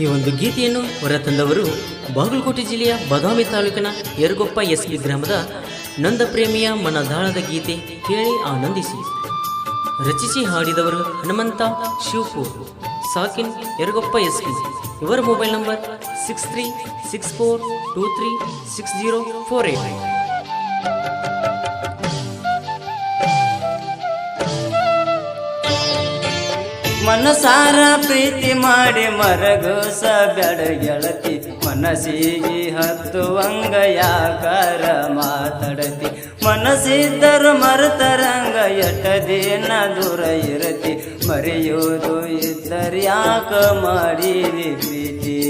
ಈ ಒಂದು ಗೀತೆಯನ್ನು ಹೊರತಂದವರು ಬಾಗಲಕೋಟೆ ಜಿಲ್ಲೆಯ ಬದಾಮಿ ತಾಲೂಕಿನ ಯರಗೊಪ್ಪ ಎಸ್ ಪಿ ಗ್ರಾಮದ ನಂದಪ್ರೇಮಿಯ ಮನದಾಳದ ಗೀತೆ ಕೇಳಿ ಆನಂದಿಸಿ. ರಚಿಸಿ ಹಾಡಿದವರು ಹನುಮಂತ ಶಿವಪೂರ್ ಸಾಕಿನ್ ಯರಗೊಪ್ಪ ಎಸ್ ಬಿ ಇವರ mobile number six three six four two three six zero four eight ಮನಸಾರ ಪ್ರೀತಿ ಮಾಡಿ ಮರಗೋಸ ಬೆಡ ಗೆಳತಿ ಮನಸ್ಸಿಗೆ ಹತ್ತುವಂಗ ಯಾಕಾರ ಮಾತಾಡತಿ. ಮನಸ್ಸಿದ್ದರು ಮರತರಂಗ ಎಟ್ಟ ದಿನ ದೂರ ಇರತಿ. ಮರೆಯೋದು ಇದ್ದರೆ ಯಾಕ ಮಾಡಿದಿ ಪ್ರೀತಿ?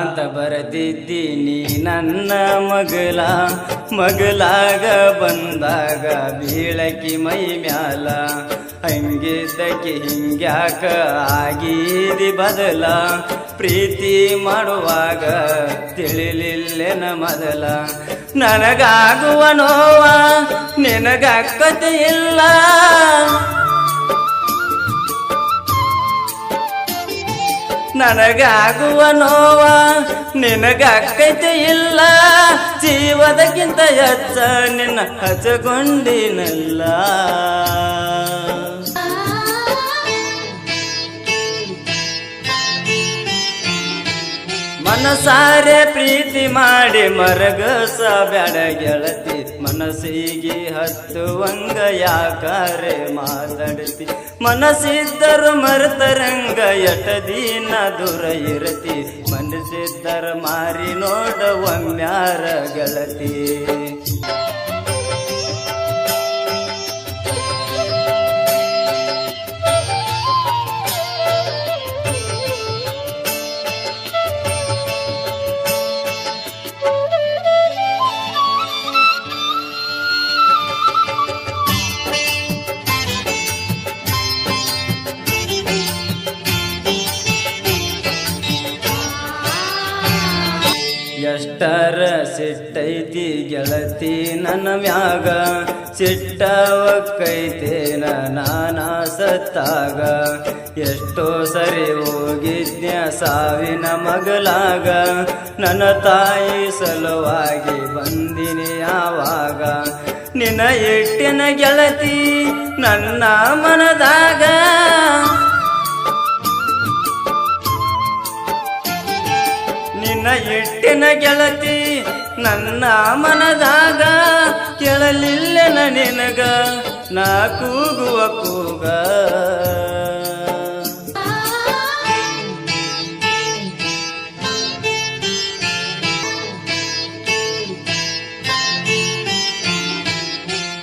ಅಂತ ಬರೆದಿದ್ದೀನಿ ನನ್ನ ಮಗಲ ಮಗಲಾಗ ಬಂದಾಗ ಬೀಳಕಿ ಮೈ ಮ್ಯಾಲ. ಹಂಗಿದ್ದಕ್ಕೆ ಹಿಂಗ್ಯಾಕ ಆಗೀದಿ ಬದಲ. ಪ್ರೀತಿ ಮಾಡುವಾಗ ತಿಳಿಲಿಲ್ಲೆನ ಮೊದಲ. ನನಗಾಗುವ ನೋವ ನಿನಗಕ್ಕತೆ ಇಲ್ಲ ನನಗಾಗುವ ನೋವ ನಿನಗಕ್ಕೈತೆ ಇಲ್ಲ? ಜೀವದಕ್ಕಿಂತ ಹೆಚ್ಚ ನಿನ್ನ ಹಚ್ಚಗೊಂಡಿನಲ್ಲ ಮನಸಾರೆ ಪ್ರೀತಿ ಮಾಡಿ ಮರಗಸ ಬ್ಯಾಡ ಗೆಳತಿ ಮನಸ್ಸಿಗೆ ಹತ್ತುವಂಗ ಯಾಕಾರೆ ಮಾತಾಡತಿ. ಮನಸ್ಸಿದ್ದರು ಮರೆತರಂಗ ಎಟ ದಿನ ದೂರ ಇರತಿ. ಮನಸ್ಸಿದ್ದರು ಮಾರಿ ನೋಡ ಒಮ್ಮ್ಯಾರ ಗೆಳತಿ. ಎಷ್ಟರ ಸಿಟ್ಟೈತಿ ಗೆಳತಿ ನನ್ನ ಮ್ಯಾಗ? ಸಿಟ್ಟವಕ್ಕೈತೇನ ನಾನ ಸತ್ತಾಗ ಎಷ್ಟೋ ಸರಿ ಹೋಗಿದ್ನ್ಯ ಸಾವಿನ ಮಗಲಾಗ. ನನ್ನ ತಾಯಿ ಸಲುವಾಗಿ ಬಂದಿನಿ ಯಾವಾಗ ನಿನ್ನ ಎಟ್ಟಿನ ಗೆಳತಿ ನನ್ನ ಮನದಾಗ ಗೆಳತಿ, ನನ್ನ ಮನದಾಗ ಕೇಳಲಿಲ್ಲ ನಿನಗ? ನಾ ಕೂಗುವ ಕೂಗ.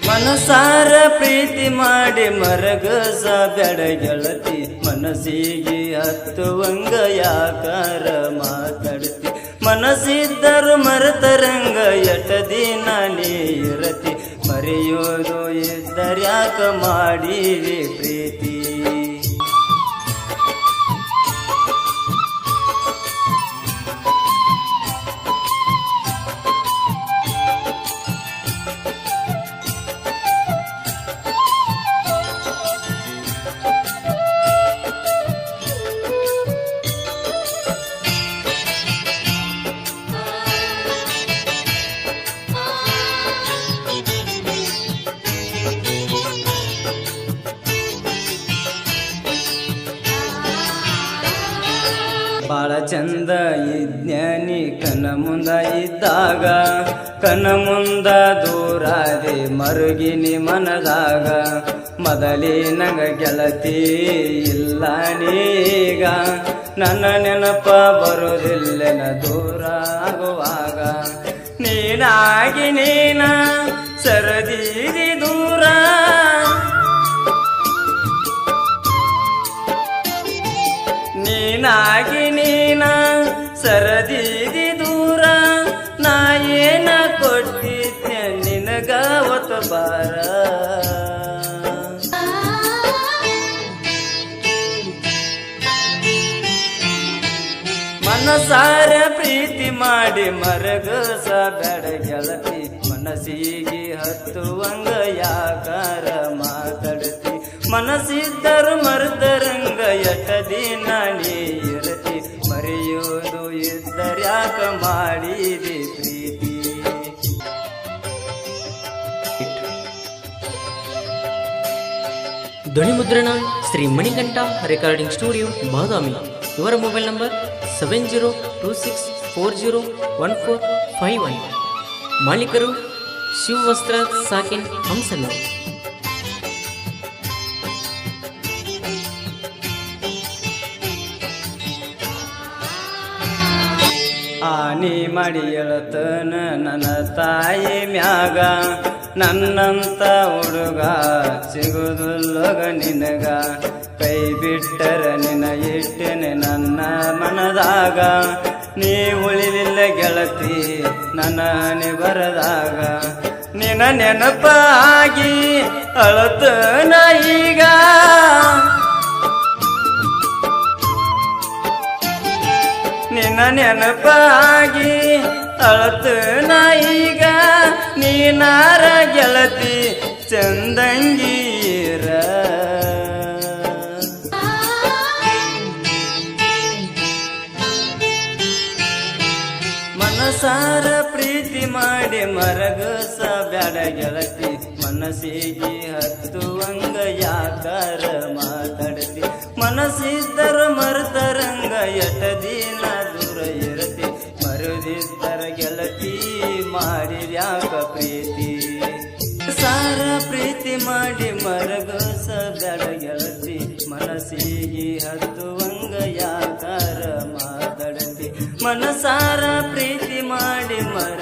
ಮನಸಾರ ಪ್ರೀತಿ ಮಾಡಿ ಮರಗಸ ಬೆಡ ಗೆಳತಿ, ಮನಸ್ಸಿಗೆ ಹತ್ತುವಂಗ ಯಾಕಾರ ಮಾತಾಡ್ತಿ. ಮನಸ್ಸಿದ್ದರು ಮರೆತರಂಗ ಎಟ ದಿನ ನೀರತಿ ಮರೆಯೋದು ಇದ್ದರ್ಯಾಕ ಮಾಡಿರಿ ಪ್ರೀತಿ? ಚಂದ ಇಜ್ಞಾನಿ ಕನ ಮುಂದ ಇದ್ದಾಗ ಕನ ಮುಂದ ದೂರಾದೆ ಮರುಗಿನಿ ಮನದಾಗ ಮೊದಲಿನಂಗ ಗೆಳತಿ ಇಲ್ಲ ನೀಗ, ನನ್ನ ನೆನಪ ಬರುವುದಿಲ್ಲನ ದೂರ ಆಗುವಾಗ ನೀನಾಗಿ ನೀನ ಸರದೀರಿ ಬಾರ ಮನಸಾರ ಪ್ರೀತಿ ಮಾಡಿ ಮರಗಸ ಬೇಡ ಗೆಳತಿ ಮನಸ್ಸಿಗೆ ಹತ್ತುವಂಗ ಯಾಕಾರ ಮಾತಾಡತಿ. ಮನಸ್ಸಿದ್ದರು ಮರ್ದರಂಗ ಎಟ್ಟದಿ ದಿನ ಧ್ವನಿ ಮುದ್ರಣ ಶ್ರೀ ಮಣಿಕಂಠ ರೆಕಾರ್ಡಿಂಗ್ ಸ್ಟುಡಿಯೋ ಬಾದಾಮಿ. ಇವರ mobile number seven zero two six four zero one four five one ಮಾಲೀಕರು ಶಿವ ವಸ್ತ್ರ ಸಾಕಿನ್, ಹಂಸನೂರು. ಆನಿ ಮಾಡಿ ಎಳತನ ನನ್ನ ತಾಯಿ ಮ್ಯಾಗ ನನ್ನಂತ ಹುಡುಗ ಸಿಗುದುಲ್ಲೋಗ ನಿನಗ. ಕೈ ಬಿಟ್ಟರ ನಿನ ಇಟ್ಟೆನೆ ನನ್ನ ಮನದಾಗ. ನೀ ಉಳಿಲಿಲ್ಲ ಗೆಳತಿ, ನನ್ನ ಹನಿ ಬರದಾಗ. ನಿನ ನೆನಪಾಗಿ ಅಳತನ ಈಗ? ನಿನ್ನ ನೆನಪಾಗಿ ಅಳತು ಈಗ ನೀನಾರ ಗೆಳತಿ ಚಂದಂಗೀರ. ಮನಸಾರ ಪ್ರೀತಿ ಮಾಡಿ ಮರಗಸ ಬ್ಯಾಡ ಗೆಳತಿ, ಮನಸ್ಸಿಗೆ ಹತ್ತುವಂಗ ಯಾಕಾರ ಮಾತಾಡತಿ. ಮನಸ್ಸಿದ್ದರ ಮರುತರಂಗ ಎಟ ದಿನ ಇರತಿ ಮರುದಿದ್ದರ ಗೆಳತಿ ಮಾಡಿದ್ಯಾಕ ಪ್ರೀತಿ? ಸಾರ ಪ್ರೀತಿ ಮಾಡಿ ಮರಗಸ ಗೆಲತಿ ಮನಸ್ಸಿಗೆ ಹತ್ತುವಂಗ ಯಾಕಾರ ಮಾತಾಡತಿ ಮನಸಾರ ಪ್ರೀತಿ ಮಾಡಿ ಮರ